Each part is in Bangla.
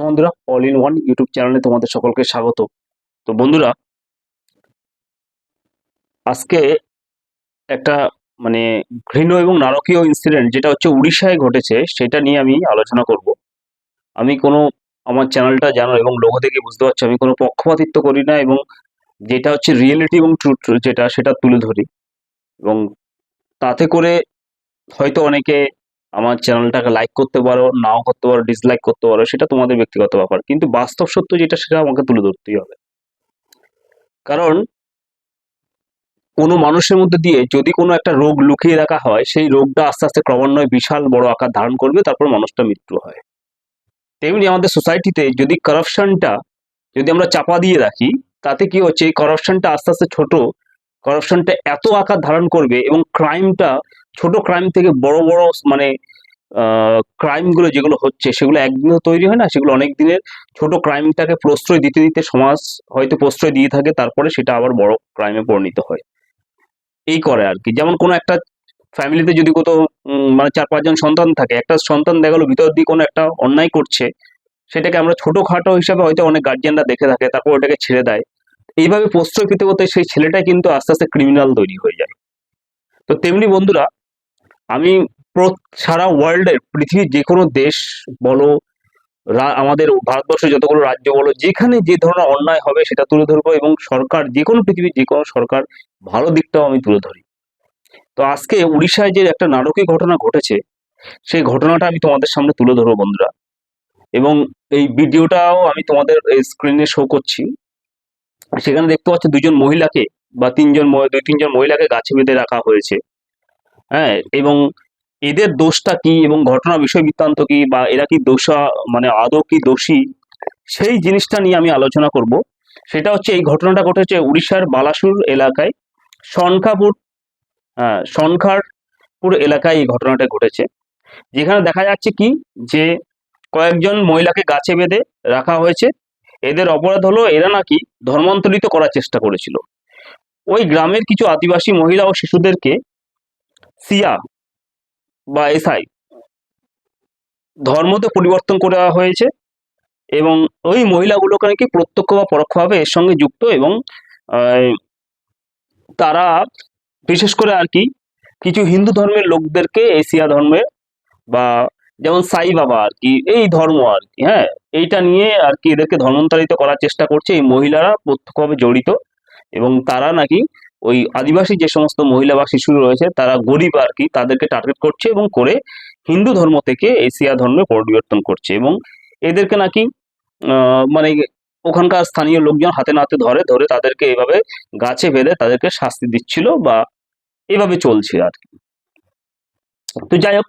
বন্ধুরা অল ইন ওয়ান ইউটিউব চ্যানেলে তোমাদের সকলকে স্বাগত। তো বন্ধুরা, আজকে একটা মানে ঘৃণ এবং নারকীয় ইনসিডেন্ট যেটা হচ্ছে উড়িষ্যায় ঘটেছে, সেটা নিয়ে আমি আলোচনা করব। আমি কোনো, আমার চ্যানেলটা জানো এবং লোগো দেখে বুঝতে পারছ, আমি কোনো পক্ষপাতিত্ব করি না এবং যেটা হচ্ছে রিয়েলিটি এবং ট্রুথ যেটা, সেটা তুলে ধরি। এবং তাতে করে হয়তো অনেকে আমার চ্যানেলটাকে লাইক করতে পারো, নাও করতে পারো ডিসলাইক করতে পারো, সেটা তোমাদের ব্যক্তিগত ব্যাপার। কিন্তু বাস্তব সত্য যেটা সেটা আমাকে তুলে ধরতেই হবে। কারণ কোনো মানুষের মধ্যে দিয়ে যদি কোনো একটা রোগ লুকিয়ে রাখা হয়, সেই রোগটা আস্তে আস্তে ক্রমান্বয়ে বিশাল বড় আকার ধারণ করবে, তারপর মানুষটা মৃত্যু হয়। তেমনি আমাদের সোসাইটিতে যদি কারাপশনটা যদি আমরা চাপা দিয়ে রাখি, তাতে কি হচ্ছে? এই কারাপশনটা আস্তে আস্তে ছোট কারাপশনটা এত আকার ধারণ করবে এবং ক্রাইমটা ছোট ক্রাইম থেকে বড় বড় মানে ক্রাইমগুলো যেগুলো হচ্ছে, সেগুলো একদিনে তৈরি হয় না। সেগুলো অনেক দিনের ছোট ক্রাইমটাকে প্রশ্রয় দিতে দিতে সমাজ হয়তো প্রশ্রয় দিয়ে থাকে, তারপরে সেটা আবার বড় ক্রাইমে পরিণত হয়। এই করে আর কি যেমন কোনো একটা ফ্যামিলিতে যদি কোথাও মানে চার পাঁচজন সন্তান থাকে, একটা সন্তান দেখা গেলো, ভিতর দিয়ে কোনো একটা অন্যায় করছে, সেটাকে আমরা ছোটখাটো হিসাবে হয়তো অনেক গার্জিয়ানরা দেখে থাকে, তারপর ওটাকে ছেড়ে দেয়। এইভাবে প্রশ্রয় পেতে পেতে সেই ছেলেটা কিন্তু আস্তে আস্তে ক্রিমিনাল তৈরি হয়ে যায়। তো তেমনি বন্ধুরা আমি সারা ওয়ার্ল্ডের পৃথিবীর যে কোনো দেশ বলো আমাদের ভারতবর্ষের যতগুলো রাজ্য বলো, যেখানে যে ধরনের অন্যায় হবে সেটা তুলে ধরবো এবং সরকার যে কোনো পৃথিবীর যে কোনো সরকার ভালো দিকটাও আমি তুলে ধরি। তো আজকে উড়িষ্যায় যে একটা নাটকীয় ঘটনা ঘটেছে, সেই ঘটনাটা আমি তোমাদের সামনে তুলে ধরবো বন্ধুরা। এবং এই ভিডিওটাও আমি তোমাদের স্ক্রিনে শো করছি। সেখানে দেখতে পাচ্ছ দুজন মহিলাকে বা তিনজন দুই তিনজন মহিলাকে গাছে বেঁধে রাখা হয়েছে। হ্যাঁ এবং এদের দোষটা কি এবং ঘটনা বিষয় বৃত্তান্ত কি বা এরা কি দোষা মানে আদৌ কি দোষী, সেই জিনিসটা নিয়ে আমি আলোচনা করব। সেটা হচ্ছে এই ঘটনাটা ঘটেছে উড়িষ্যার বালাসুর এলাকায় সনকাপুর হ্যাঁ সনখারপুর এলাকায় এই ঘটনাটা ঘটেছে। যেখানে দেখা যাচ্ছে কি যে কয়েকজন মহিলাকে গাছে বেঁধে রাখা হয়েছে। এদের অপরাধ হলো এরা নাকি ধর্মান্তরিত করার চেষ্টা করেছিল। ওই গ্রামের কিছু আদিবাসী মহিলা ও শিশুদেরকে সিয়া বা এসআই। ধর্মতে পরিবর্তন করা হয়েছে এবং ওই মহিলাগুলোকে নাকি প্রত্যক্ষ বা পরোক্ষভাবে এর সঙ্গে যুক্ত এবং তারা বিশেষ করে আর কি কিছু হিন্দু ধর্মের লোকদেরকে এশিয়া ধর্মের বা যেমন সাই বাবা আর কি, এই ধর্ম আর কি হ্যাঁ এইটা নিয়ে আর কি এদেরকে ধর্মান্তরিত করার চেষ্টা করছে। এই মহিলারা প্রত্যক্ষভাবে জড়িত এবং তারা নাকি ওই আদিবাসী যে সমস্ত মহিলা বা শিশু রয়েছে তারা গরিব আর কি, তাদেরকে টার্গেট করছে এবং করে হিন্দু ধর্ম থেকে এশিয়া ধর্মে পরিবর্তন করছে এবং এদেরকে নাকি মানে ওখানকার স্থানীয় লোকজন হাতে নাতে ধরে ধরে তাদেরকে এভাবে গাছে বেঁধে তাদেরকে শাস্তি দিচ্ছিল বা এভাবে চলছে আর কি। তো যাই হোক,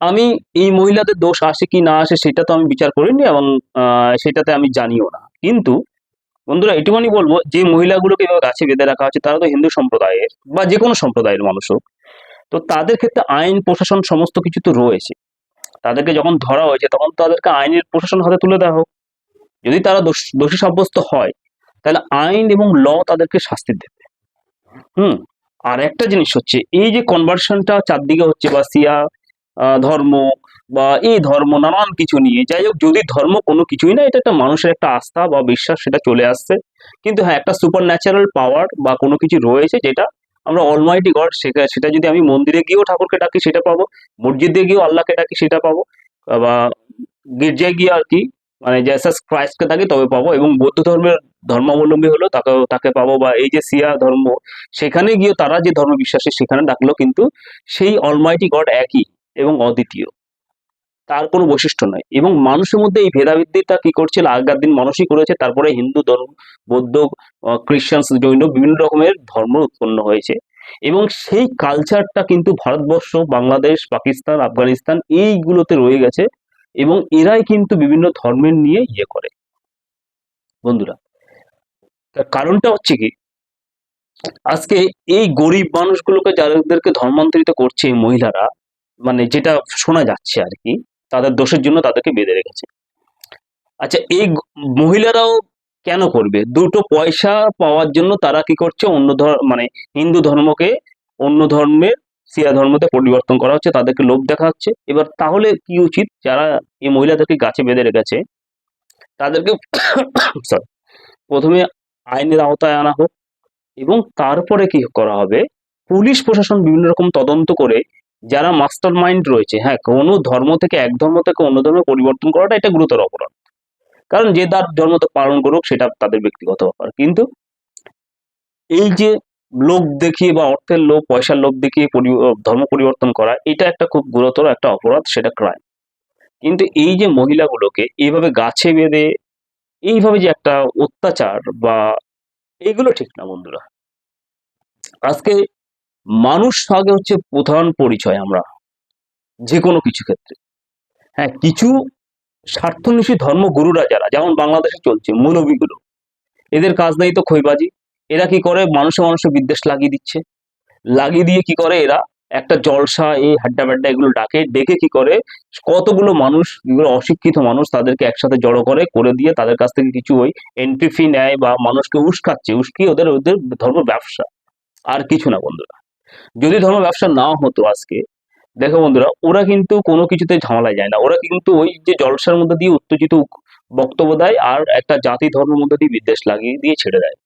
আমি এই মহিলাদের দোষ আসে কি না আসে সেটা তো আমি বিচার করিনি এবং সেটাতে আমি জানিও না। কিন্তু বন্ধুরা, এটুকুনি বলব, যে মহিলাগুলোকে এভাবে গাছে বেঁধে রাখা হচ্ছে, তারা তো হিন্দু সম্প্রদায়ের বা যে কোনো সম্প্রদায়ের মানুষ হোক। তো তাদের ক্ষেত্রে আইন, প্রশাসন সমস্ত কিছু তো রয়েছে। তাদেরকে যখন ধরা হয়েছে, তখন তাদেরকে আইনের প্রশাসন হাতে তুলে দেওয়া হোক। যদি তারা দোষ- সাব্যস্ত হয়, তাহলে আইন এবং ল তাদেরকে শাস্তি দেবে। হুম, আর একটা জিনিস হচ্ছে, এই যে কনভার্সনটা চারদিকে হচ্ছে বা সিয়া ধর্ম বা এই ধর্ম নানান কিছু নিয়ে। যাই হোক, যদি ধর্ম কোনো কিছুই না, এটা একটা মানুষের একটা আস্থা বা বিশ্বাস, সেটা চলে আসছে। কিন্তু হ্যাঁ একটা সুপার ন্যাচারাল পাওয়ার বা কোনো কিছু রয়েছে যেটা আমরা অলমাইটি গড সেটা সেটা যদি আমি মন্দিরে গিয়েও ঠাকুরকে ডাকি, সেটা পাবো। মসজিদে গিয়েও আল্লাহকে ডাকি, সেটা পাবো। বা গির্জায় গিয়ে আর কি মানে জেসাস ক্রাইস্টকে ডাকি তবে পাবো। এবং বৌদ্ধ ধর্মের ধর্মাবলম্বী হলো তাকে তাকে পাবো। বা এই যে সিয়া ধর্ম, সেখানে গিয়ে তারা যে ধর্ম বিশ্বাসী সেখানে ডাকলো কিন্তু সেই অলমাইটি গড একই এবং অদ্বিতীয়। তার কোনো বৈশিষ্ট্য নয় এবং মানুষের মধ্যে এই ভেদাভেদটা কি করছিল আগের দিন মানুষই করেছে। তারপরে হিন্দু, ধর্ম, বৌদ্ধ খ্রিস্টান জৈন বিভিন্ন রকমের ধর্ম উৎপন্ন হয়েছে। এবং সেই কালচারটা কিন্তু ভারতবর্ষ, বাংলাদেশ, পাকিস্তান, আফগানিস্তান এইগুলোতে রয়ে গেছে এবং এরাই কিন্তু বিভিন্ন ধর্মের নিয়ে ইয়ে করে। বন্ধুরা, তার কারণটা হচ্ছে কি? আজকে এই গরিব মানুষগুলোকে যাদেরকে ধর্মান্তরিত করছে মহিলারা মানে যেটা শোনা যাচ্ছে আর কি তাদের দোষের জন্য তাদেরকে বেঁধে রেখেছে। আচ্ছা এই মহিলারাও কেন করবে? দুটো পয়সা পাওয়ার জন্য তারা কি করছে? অন্য ধর মানে হিন্দু ধর্মকে অন্য ধর্মের সিয়া ধর্মতে পরিবর্তন করা হচ্ছে তাদেরকে লোভ দেখা হচ্ছে এবার তাহলে কি উচিত? যারা এই মহিলাদেরকে গাছে বেঁধে রেখেছে তাদেরকে sorry, প্রথমে আইনের আওতায় আনা হোক এবং তারপরে কি করা হবে? পুলিশ প্রশাসন বিভিন্ন রকম তদন্ত করে যারা মাস্টার মাইন্ড রয়েছে হ্যাঁ কোনো ধর্ম থেকে এক ধর্ম থেকে অন্য ধর্মে পরিবর্তন করাটা এটা গুরুতর অপরাধ। কারণ যে তার ধর্ম পালন করুক, সেটা তাদের ব্যক্তিগত ব্যাপার। কিন্তু এই যে লোক দেখিয়ে বা অর্থের লোক পয়সার লোক দেখিয়ে ধর্ম পরিবর্তন করা, এটা একটা খুব গুরুতর একটা অপরাধ, সেটা ক্রাইম কিন্তু এই যে মহিলাগুলোকে এইভাবে গাছে বেঁধে, এইভাবে যে একটা অত্যাচার বা এইগুলো ঠিক না বন্ধুরা। আজকে মানুষ আগে হচ্ছে প্রধান পরিচয় আমরা যে কোনো কিছু ক্ষেত্রে। হ্যাঁ কিছু স্বার্থন্বেষী ধর্মগুরুরা যারা, যেমন বাংলাদেশে চলছে, মৌলবীগুলো, এদের কাজ নেই তো খইবাজি এরা কি করে? মানুষে মানুষে বিদ্বেষ লাগিয়ে দিচ্ছে। লাগিয়ে দিয়ে কি করে এরা? একটা জলসা, এই হাড্ডা বাড্ডা এগুলো ডাকে, ডেকে কি করে? কতগুলো মানুষ এগুলো অশিক্ষিত মানুষ, তাদেরকে একসাথে জড়ো করে করে দিয়ে তাদের কাছ থেকে কিছু ওই এন্ট্রি ফি নেয় বা মানুষকে উস্কাচ্ছে। উস্কিয়ে ওদের ওদের ধর্ম ব্যবসা। আর কিছু না বন্ধুরা। যদি ধর্ম ব্যবসা না হতো আজকে, দেখো বন্ধুরা, ওরা কিন্তু কোনো কিছুতে ঝামেলায় যায় না। ওরা কিন্তু ওই যে জলসার মধ্যে দিয়ে উত্তেজিত বক্তব্য দেয় আর একটা জাতি ধর্মের মধ্যে দিয়ে বিদ্বেষ লাগিয়ে দিয়ে ছেড়ে দেয়।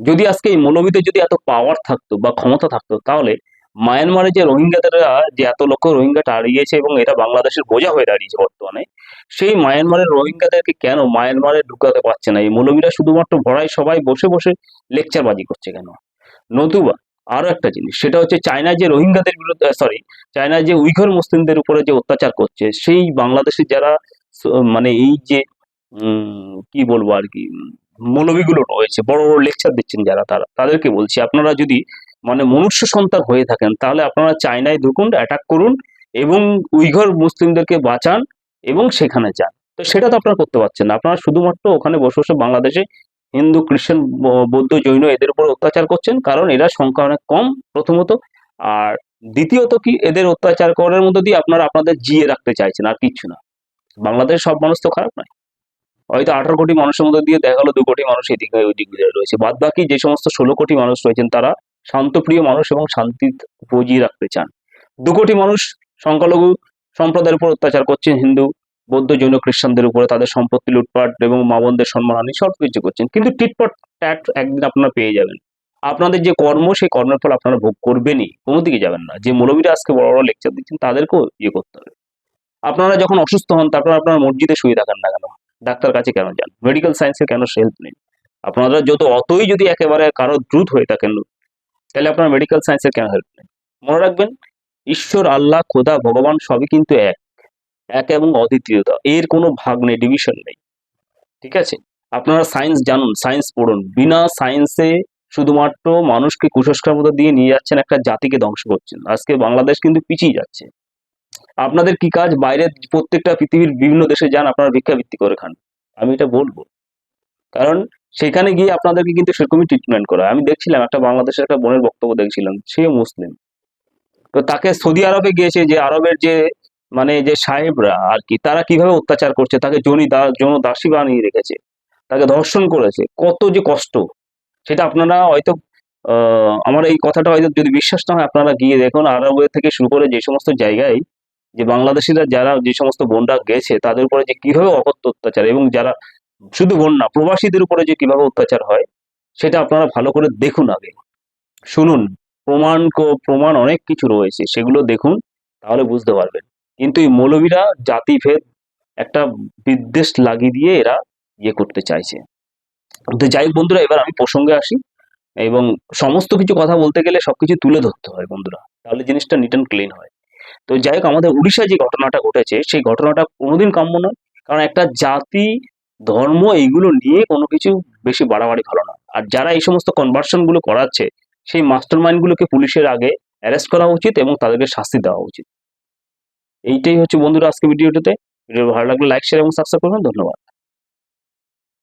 যদি আজকে এই মৌলবীতে যদি এত পাওয়ার থাকতো বা ক্ষমতা থাকতো, তাহলে মায়ানমারে যে রোহিঙ্গাদেরা যে এত লক্ষ রোহিঙ্গা দাঁড়িয়েছে এবং এটা বাংলাদেশের বোঝা হয়ে দাঁড়িয়েছে বর্তমানে, সেই মায়ানমারের রোহিঙ্গাদেরকে কেন মায়ানমারে ঢুকাতে পারছে না? এই মৌলবীরা শুধুমাত্র ভরায় সবাই বসে বসে লেকচারবাজি করছে কেন? নতুবা আরও একটা জিনিস, সেটা হচ্ছে চায়নায় যে রোহিঙ্গাদের বিরুদ্ধে সরি চায়নায় যে উইঘর মুসলিমদের উপরে যে অত্যাচার করছে, সেই বাংলাদেশের যারা মানে এই যে কি বলব আর কি মৌলবীগুলো রয়েছে, বড় বড় লেকচার দিচ্ছেন যারা, তারা, তাদেরকে বলছি, আপনারা যদি মানে মনুষ্য সন্তান হয়ে থাকেন, তাহলে আপনারা চায়নায় ঢুকুন অ্যাটাক করুন এবং উইঘর মুসলিমদেরকে বাঁচান এবং সেখানে যান। তো সেটা তো আপনারা করতে পারছেন না, আপনারা শুধুমাত্র ওখানে বসে বসে বাংলাদেশে হিন্দু, খ্রিস্টান বৌদ্ধ, জৈন এদের উপর অত্যাচার করছেন। কারণ এরা সংখ্যা অনেক কম প্রথমত। আর দ্বিতীয়ত কি, এদের অত্যাচার করার মধ্যে দিয়ে আপনারা আপনাদের জিয়ে রাখতে চাইছেন, আর কিচ্ছু না। বাংলাদেশ সব মানুষ তো খারাপ নয়। হয়তো আঠারো কোটি মানুষের মধ্যে দিয়ে দেখা গেলো, দু কোটি মানুষ এদিকে ওইদিক দিয়ে রয়েছে। বাদ বাকি যে সমস্ত ষোলো কোটি মানুষ রয়েছেন, তারা শান্তপ্রিয় মানুষ এবং শান্তি বজিয়ে রাখতে চান। দু কোটি মানুষ সংখ্যালঘু সম্প্রদায়ের উপর অত্যাচার করছেন হিন্দু বৌদ্ধ জৈন খ্রিস্টানদের উপরে তাদের সম্পত্তি লুটপাট এবং মা বোনদের সম্মানহানি সব কিছু করছেন। কিন্তু টিটপট ট্যাট একদিন আপনারা পেয়ে যাবেন। আপনাদের যে কর্ম, সেই কর্মের ফল আপনারা ভোগ করবেনই কোনো দিকে যাবেন না। যে মৌলবীরা আজকে বড় বড় লেকচার দিচ্ছেন, তাদেরকেও ইয়ে করতে হবে। আপনারা যখন অসুস্থ হন, তারপর আপনারা মসজিদে শুয়ে থাকেন না কেন? ডাক্তার কাছে কেন যান? মেডিকেল সায়েন্সে কেন হেল্প নেই? আপনারা যত অতই যদি একেবারে কারও দ্রুত হয়ে থাকেন, তাহলে আপনার মেডিকেল সায়েন্সের কেন হেল্প নেই? মনে রাখবেন, ঈশ্বর, আল্লাহ, খোদা, ভগবান সবই কিন্তু এক। এক এবং অদ্বিতীয়তা, এর কোনো ভাগ নেই ডিভিশন নেই। ঠিক আছে? আপনারা সায়েন্স জানুন সায়েন্স পড়ুন। বিনা সায়েন্সে শুধুমাত্র মানুষকে কুসংস্কার মধ্যে দিয়ে নিয়ে যাচ্ছেন একটা জাতিকে ধ্বংস করছেন। আজকে বাংলাদেশ কিন্তু পিছিয়ে যাচ্ছে। আপনাদের কি কাজ? বাইরের প্রত্যেকটা পৃথিবীর বিভিন্ন দেশে যান, আপনারা ভিক্ষাবৃত্তি করে খান। আমি এটা বলব। কারণ সেখানে গিয়ে আপনাদেরকে কিন্তু সেরকমই ট্রিটমেন্ট করা। আমি দেখছিলাম, একটা বাংলাদেশের একটা বোনের বক্তব্য দেখছিলাম, সে মুসলিম। তো তাকে সৌদি আরবে গিয়েছে যে, আরবের যে মানে যে সাহেবরা আর কি, তারা কীভাবে অত্যাচার করছে? তাকে জনি দা যৌন দাসী বানিয়ে রেখেছে, তাকে ধর্ষণ করেছে, কত যে কষ্ট। সেটা আপনারা হয়তো আমার এই কথাটা হয়তো যদি বিশ্বাস না হয়, আপনারা গিয়ে দেখুন আরবের থেকে শুরু করে যে সমস্ত জায়গায় যে বাংলাদেশিরা যারা যে সমস্ত বোনরা গেছে, তাদের উপরে যে কীভাবে অকথ্য অত্যাচার এবং যারা শুধু বোন না প্রবাসীদের উপরে যে কীভাবে অত্যাচার হয়, সেটা আপনারা ভালো করে দেখুন আগে। শুনুন, প্রমাণ প্রমাণ অনেক কিছু রয়েছে, সেগুলো দেখুন, তাহলে বুঝতে পারবেন। কিন্তু এই মৌলবীরা জাতিভেদ একটা বিদ্বেষ লাগিয়ে দিয়ে এরা ইয়ে করতে চাইছে। তো যাই বন্ধুরা, এবার আমি প্রসঙ্গে আসি এবং সমস্ত কিছু কথা বলতে গেলে সবকিছু তুলে ধরতে হয় বন্ধুরা, তাহলে জিনিসটা নিট অ্যান্ড ক্লিন হয়। তো যাই হোক, আমাদের উড়িষ্যায় যে ঘটনাটা ঘটেছে, সেই ঘটনাটা কোনোদিন কাম্য নয়, কারণ একটা জাতি, ধর্ম এইগুলো নিয়ে কোনো কিছু বেশি বাড়াবাড়ি ভালো না আর যারা এই সমস্ত কনভার্সনগুলো করাচ্ছে, সেই মাস্টার মাইন্ড গুলোকে পুলিশের আগে অ্যারেস্ট করা উচিত এবং তাদেরকে শাস্তি দেওয়া উচিত। এইটাই হচ্ছে বন্ধুরা আজকে ভিডিওটাতে ভিডিও ভালো লাগলে লাইক শেয়ার এবং সাবস্ক্রাইব করবেন। ধন্যবাদ।